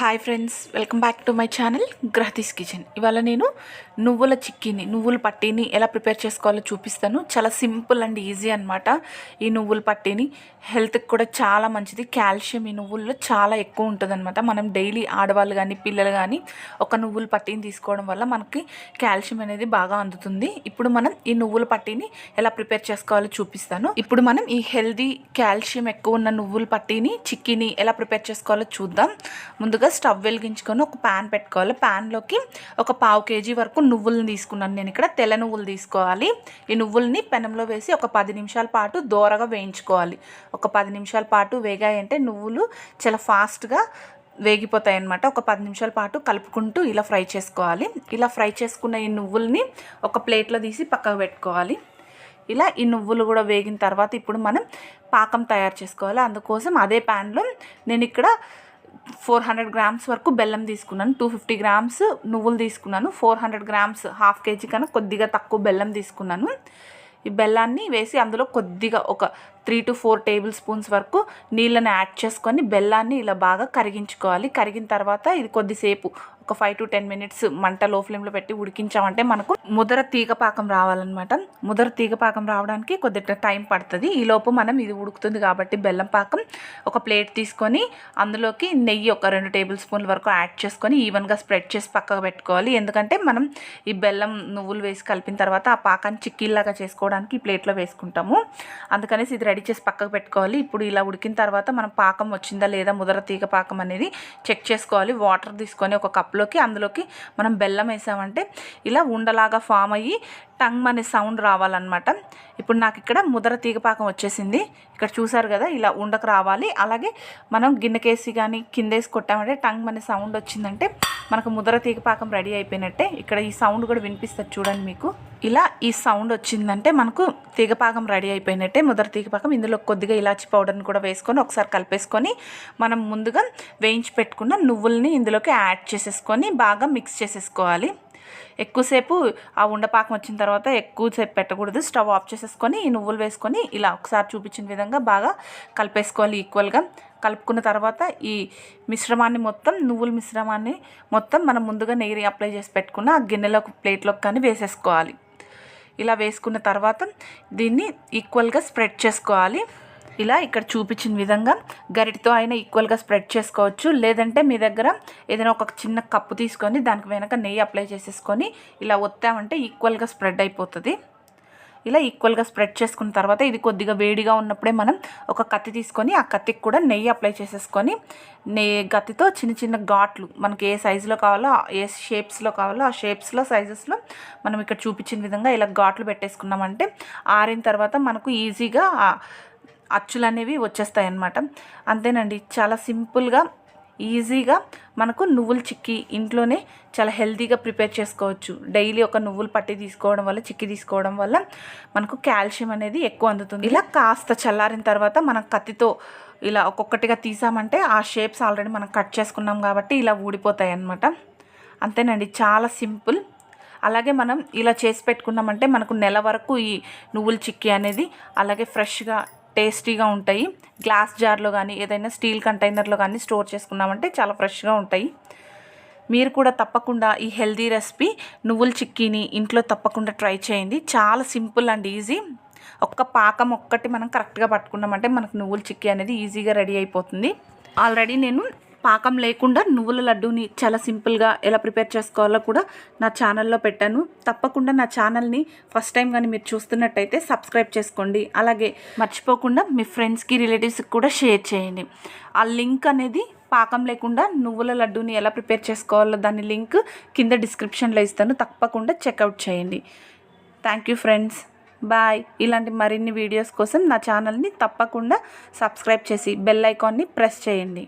Hi friends welcome back to my channel గ్రహతీస్ kitchen ఇవాళ నేను నువ్వుల చిక్కీని నువ్వుల పట్టీని ఎలా ప్రిపేర్ చేసుకోవాలో చూపిస్తాను. చాలా సింపుల్ అండ్ ఈజీ అనమాట ఈ నువ్వుల పట్టీని. హెల్త్కి కూడా చాలా మంచిది. కాల్షియం ఈ నువ్వుల్లో చాలా ఎక్కువ ఉంటుందన్నమాట. మనం డైలీ ఆడవాళ్ళు కానీ పిల్లలు కానీ ఒక నువ్వుల పట్టీని తీసుకోవడం వల్ల మనకి కాల్షియం అనేది బాగా అందుతుంది. ఇప్పుడు మనం ఈ నువ్వుల పట్టీని ఎలా ప్రిపేర్ చేసుకోవాలో చూపిస్తాను. ఇప్పుడు మనం ఈ హెల్దీ కాల్షియం ఎక్కువ ఉన్న నువ్వుల పట్టీని చిక్కీని ఎలా ప్రిపేర్ చేసుకోవాలో చూద్దాం. ముందుగా స్టవ్ వెలిగించుకొని ఒక ప్యాన్ పెట్టుకోవాలి. ప్యాన్లోకి ఒక పావు కేజీ వరకు నువ్వులను తీసుకున్నాను. నేను ఇక్కడ తెల్ల నువ్వులు తీసుకోవాలి. ఈ నువ్వుల్ని పెనంలో వేసి ఒక పది నిమిషాల పాటు దోరగా వేయించుకోవాలి. ఒక పది నిమిషాల పాటు వేగాయంటే నువ్వులు చాలా ఫాస్ట్గా వేగిపోతాయి అన్నమాట ఒక పది నిమిషాల పాటు కలుపుకుంటూ ఇలా ఫ్రై చేసుకోవాలి. ఇలా ఫ్రై చేసుకున్న ఈ నువ్వుల్ని ఒక ప్లేట్లో తీసి పక్కకు పెట్టుకోవాలి. ఇలా ఈ నువ్వులు కూడా వేగిన తర్వాత ఇప్పుడు మనం పాకం తయారు చేసుకోవాలి. అందుకోసం అదే ప్యాన్లో నేను ఇక్కడ ఫోర్ హండ్రెడ్ గ్రామ్స్ వరకు బెల్లం తీసుకున్నాను. టూ ఫిఫ్టీ గ్రామ్స్ నువ్వులు తీసుకున్నాను. Four hundred grams half KG కన్నా కొద్దిగా తక్కువ బెల్లం తీసుకున్నాను. ఈ బెల్లాన్ని వేసి అందులో కొద్దిగా ఒక three to four tablespoons వరకు నీళ్ళని యాడ్ చేసుకొని బెల్లాన్ని ఇలా బాగా కరిగించుకోవాలి. కరిగిన తర్వాత ఇది కొద్దిసేపు ఒక ఫైవ్ టు టెన్ మినిట్స్ మంట లో ఫ్లేమ్లో పెట్టి ఉడికించామంటే మనకు ముదర తీగ పాకం రావాలన్నమాట. ముదర తీగ పాకం రావడానికి కొద్దిగా టైం పడుతుంది. ఈలోపు మనం ఇది ఉడుకుతుంది కాబట్టి బెల్లం పాకం ఒక ప్లేట్ తీసుకొని అందులోకి నెయ్యి ఒక రెండు టేబుల్ స్పూన్ల వరకు యాడ్ చేసుకొని ఈవెన్గా స్ప్రెడ్ చేసి పక్కకు పెట్టుకోవాలి. ఎందుకంటే మనం ఈ బెల్లం నువ్వులు వేసి కలిపిన తర్వాత ఆ పాకాన్ని చిక్కీల్లాగా చేసుకోవడానికి ఈ ప్లేట్లో వేసుకుంటాము. అందుకనేసి ఇది రెడీ చేసి పక్కకు పెట్టుకోవాలి. ఇప్పుడు ఇలా ఉడికిన తర్వాత మనం పాకం వచ్చిందా లేదా ముదర తీగ పాకం అనేది చెక్ చేసుకోవాలి. వాటర్ తీసుకొని ఒక కప్లోకి అందులోకి మనం బెల్లం వేసామంటే ఇలా ఉండలాగా ఫామ్ అయ్యి టంగ్ అనే సౌండ్ రావాలన్నమాట. ఇప్పుడు నాకు ఇక్కడ ముదర తీగపాకం వచ్చేసింది. ఇక్కడ చూసారు కదా ఇలా ఉండకు రావాలి. అలాగే మనం గిన్నెకేసి కానీ కిందేసి కొట్టామంటే టంగ్ అనే సౌండ్ వచ్చిందంటే మనకు ముదర తీగపాకం రెడీ అయిపోయినట్టే. ఇక్కడ ఈ సౌండ్ కూడా వినిపిస్తుంది చూడండి మీకు. ఇలా ఈ సౌండ్ వచ్చిందంటే మనకు తీగపాకం రెడీ అయిపోయినట్టే. ముదర తీగపాకం ఇందులో కొద్దిగా ఇలాచి పౌడర్ని కూడా వేసుకొని ఒకసారి కలిపేసుకొని మనం ముందుగా వేయించి పెట్టుకున్న నువ్వుల్ని ఇందులోకి యాడ్ చేసేసుకొని బాగా మిక్స్ చేసేసుకోవాలి. ఎక్కువసేపు ఆ ఉండపాకం వచ్చిన తర్వాత ఎక్కువసేపు పెట్టకూడదు. స్టవ్ ఆఫ్ చేసేసుకొని ఈ నువ్వులు వేసుకొని ఇలా ఒకసారి చూపించిన విధంగా బాగా కలిపేసుకోవాలి ఈక్వల్గా కలుపుకున్న తర్వాత ఈ మిశ్రమాన్ని మొత్తం నువ్వుల మిశ్రమాన్ని మొత్తం మనం ముందుగా నెయ్యి అప్లై చేసి పెట్టుకున్న ఆ గిన్నెలోకి ప్లేట్లోకి కానీ వేసేసుకోవాలి. ఇలా వేసుకున్న తర్వాత దీన్ని ఈక్వల్గా స్ప్రెడ్ చేసుకోవాలి. ఇలా ఇక్కడ చూపించిన విధంగా గరిటితో అయినా ఈక్వల్గా స్ప్రెడ్ చేసుకోవచ్చు. లేదంటే మీ దగ్గర ఏదైనా ఒక చిన్న కప్పు తీసుకొని దానికి వెనక నెయ్యి అప్లై చేసేసుకొని ఇలా వస్తామంటే ఈక్వల్గా స్ప్రెడ్ అయిపోతుంది. ఇలా ఈక్వల్గా స్ప్రెడ్ చేసుకున్న తర్వాత ఇది కొద్దిగా వేడిగా ఉన్నప్పుడే మనం ఒక కత్తి తీసుకొని ఆ కత్తికి కూడా నెయ్యి అప్లై చేసేసుకొని నెయ్యి గత్తితో చిన్న చిన్న ఘాట్లు మనకి ఏ సైజులో కావాలో ఏ షేప్స్లో కావాలో ఆ షేప్స్లో సైజెస్లో మనం ఇక్కడ చూపించిన విధంగా ఇలా ఘాట్లు పెట్టేసుకున్నామంటే ఆరిన తర్వాత మనకు ఈజీగా అచ్చులు అనేవి వచ్చేస్తాయి అన్నమాట అంతేనండి. చాలా సింపుల్గా ఈజీగా మనకు నువ్వుల చిక్కీ ఇంట్లోనే చాలా హెల్తీగా ప్రిపేర్ చేసుకోవచ్చు. డైలీ ఒక నువ్వులు పట్టి తీసుకోవడం వల్ల చిక్కీ తీసుకోవడం వల్ల మనకు కాల్షియం అనేది ఎక్కువ అందుతుంది. ఇలా కాస్త చల్లారిన తర్వాత మనం కత్తితో ఇలా ఒక్కొక్కటిగా తీసామంటే ఆ షేప్స్ ఆల్రెడీ మనం కట్ చేసుకున్నాం కాబట్టి ఇలా ఊడిపోతాయి అన్నమాట. అంతేనండి చాలా సింపుల్. అలాగే మనం ఇలా చేసి పెట్టుకున్నామంటే మనకు నెల వరకు ఈ నువ్వుల చిక్కీ అనేది అలాగే ఫ్రెష్గా టేస్టీగా ఉంటాయి. గ్లాస్ జార్లో కానీ ఏదైనా స్టీల్ కంటైనర్లో కానీ స్టోర్ చేసుకున్నామంటే చాలా ఫ్రెష్గా ఉంటాయి. మీరు కూడా తప్పకుండా ఈ హెల్దీ రెసిపీ నువ్వుల చిక్కీని ఇంట్లో తప్పకుండా ట్రై చేయండి. చాలా సింపుల్ అండ్ ఈజీ. ఒక్క పాకం ఒక్కటి మనం కరెక్ట్గా పట్టుకున్నామంటే మనకు నువ్వుల చిక్కీ అనేది ఈజీగా రెడీ అయిపోతుంది. ఆల్రెడీ నేను పాకం లేకుండా నువ్వుల లడ్డూని చాలా సింపుల్గా ఎలా ప్రిపేర్ చేసుకోవాలో కూడా నా ఛానల్లో పెట్టాను. తప్పకుండా నా ఛానల్ని ఫస్ట్ టైం కానీ మీరు చూస్తున్నట్టయితే సబ్స్క్రైబ్ చేసుకోండి. అలాగే మర్చిపోకుండా మీ ఫ్రెండ్స్కి రిలేటివ్స్కి కూడా షేర్ చేయండి. ఆ లింక్ అనేది పాకం లేకుండా నువ్వుల లడ్డూని ఎలా ప్రిపేర్ చేసుకోవాలో దాని లింక్ కింద డిస్క్రిప్షన్లో ఇస్తాను. తప్పకుండా చెక్అవుట్ చేయండి. Thank you friends. బాయ్. ఇలాంటి మరిన్ని వీడియోస్ కోసం నా ఛానల్ని తప్పకుండా సబ్స్క్రైబ్ చేసి బెల్ ఐకాన్ని ప్రెస్ చేయండి.